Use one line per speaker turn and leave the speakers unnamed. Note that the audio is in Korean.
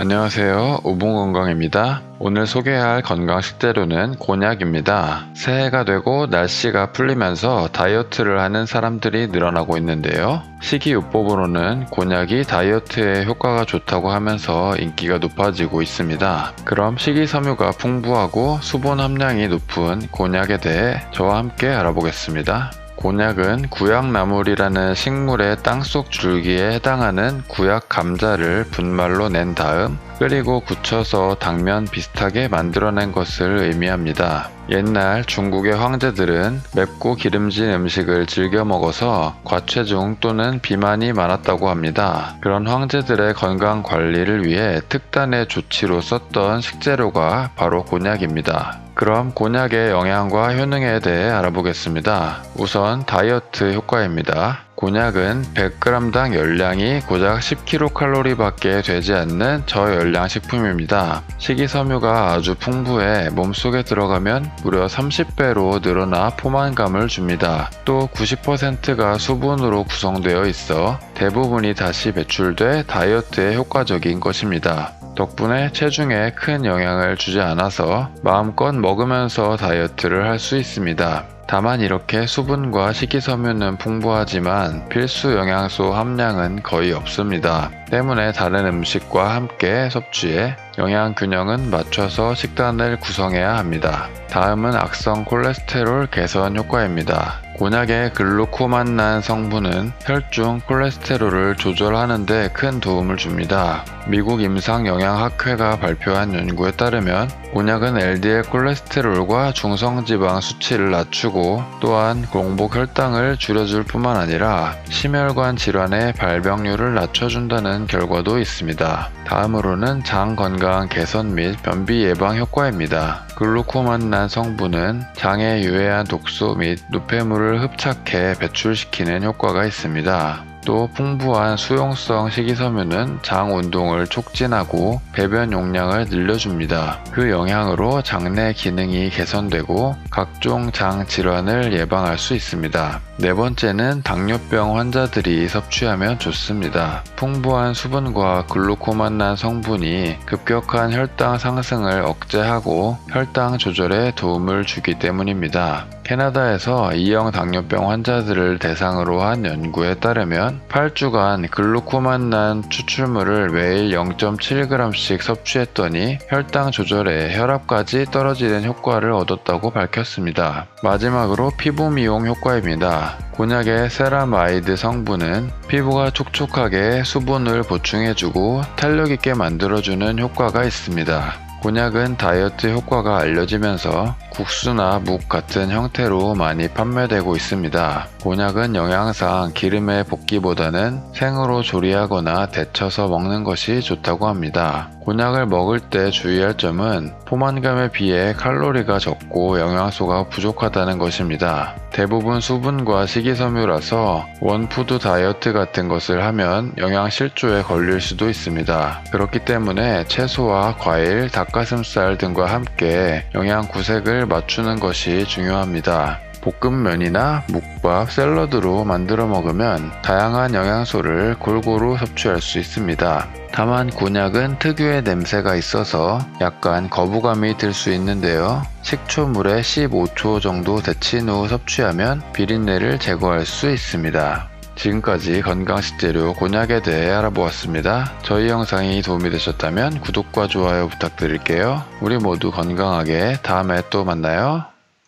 안녕하세요. 우봉건강입니다. 오늘 소개할 건강 식재료는 곤약입니다. 새해가 되고 날씨가 풀리면서 다이어트를 하는 사람들이 늘어나고 있는데요. 식이요법으로는 곤약이 다이어트에 효과가 좋다고 하면서 인기가 높아지고 있습니다. 그럼 식이섬유가 풍부하고 수분 함량이 높은 곤약에 대해 저와 함께 알아보겠습니다. 곤약은 구약나물이라는 식물의 땅속 줄기에 해당하는 구약 감자를 분말로 낸 다음 끓이고 굳혀서 당면 비슷하게 만들어낸 것을 의미합니다. 옛날 중국의 황제들은 맵고 기름진 음식을 즐겨 먹어서 과체중 또는 비만이 많았다고 합니다. 그런 황제들의 건강 관리를 위해 특단의 조치로 썼던 식재료가 바로 곤약입니다. 그럼 곤약의 영양과 효능에 대해 알아보겠습니다. 우선 다이어트 효과입니다. 곤약은 100g당 열량이 고작 10kcal 되지 않는 저열량 식품입니다. 식이섬유가 아주 풍부해 몸속에 들어가면 무려 30배로 늘어나 포만감을 줍니다. 또 90%가 수분으로 구성되어 있어 대부분이 다시 배출돼 다이어트에 효과적인 것입니다. 덕분에 체중에 큰 영향을 주지 않아서 마음껏 먹으면서 다이어트를 할 수 있습니다. 다만 이렇게 수분과 식이섬유는 풍부하지만 필수 영양소 함량은 거의 없습니다. 때문에 다른 음식과 함께 섭취해 영양 균형은 맞춰서 식단을 구성해야 합니다. 다음은 악성 콜레스테롤 개선 효과입니다. 곤약의 글루코만난 성분은 혈중 콜레스테롤을 조절하는 데 큰 도움을 줍니다. 미국 임상영양학회가 발표한 연구에 따르면 곤약은 LDL 콜레스테롤과 중성지방 수치를 낮추고 또한 공복 혈당을 줄여줄 뿐만 아니라 심혈관 질환의 발병률을 낮춰준다는 결과도 있습니다. 다음으로는 장 건강 개선 및 변비 예방 효과입니다. 글루코만난 성분은 장에 유해한 독소 및 노폐물을 흡착해 배출시키는 효과가 있습니다. 또 풍부한 수용성 식이섬유는 장 운동을 촉진하고 배변 용량을 늘려줍니다. 그 영향으로 장내 기능이 개선되고 각종 장 질환을 예방할 수 있습니다. 네 번째는 당뇨병 환자들이 섭취하면 좋습니다. 풍부한 수분과 글루코만난 성분이 급격한 혈당 상승을 억제하고 혈당 조절에 도움을 주기 때문입니다. 캐나다에서 2형 당뇨병 환자들을 대상으로 한 연구에 따르면 8주간 글루코만난 추출물을 매일 0.7g씩 섭취했더니 혈당 조절에 혈압까지 떨어지는 효과를 얻었다고 밝혔습니다. 마지막으로 피부 미용 효과입니다. 곤약의 세라마이드 성분은 피부가 촉촉하게 수분을 보충해주고 탄력 있게 만들어주는 효과가 있습니다. 곤약은 다이어트 효과가 알려지면서 국수나 묵 같은 형태로 많이 판매되고 있습니다. 곤약은 영양상 기름의 볶기보다는 생으로 조리하거나 데쳐서 먹는 것이 좋다고 합니다. 곤약을 먹을 때 주의할 점은 포만감에 비해 칼로리가 적고 영양소가 부족하다는 것입니다. 대부분 수분과 식이섬유라서 원푸드 다이어트 같은 것을 하면 영양 실조에 걸릴 수도 있습니다. 그렇기 때문에 채소와 과일, 닭가슴살 등과 함께 영양 구색을 맞추는 것이 중요합니다. 볶음면이나 묵밥, 샐러드로 만들어 먹으면 다양한 영양소를 골고루 섭취할 수 있습니다. 다만 곤약은 특유의 냄새가 있어서 약간 거부감이 들 수 있는데요. 식초물에 15초 정도 데친 후 섭취하면 비린내를 제거할 수 있습니다. 지금까지 건강식재료 곤약에 대해 알아보았습니다. 저희 영상이 도움이 되셨다면 구독과 좋아요 부탁드릴게요. 우리 모두 건강하게 다음에 또 만나요.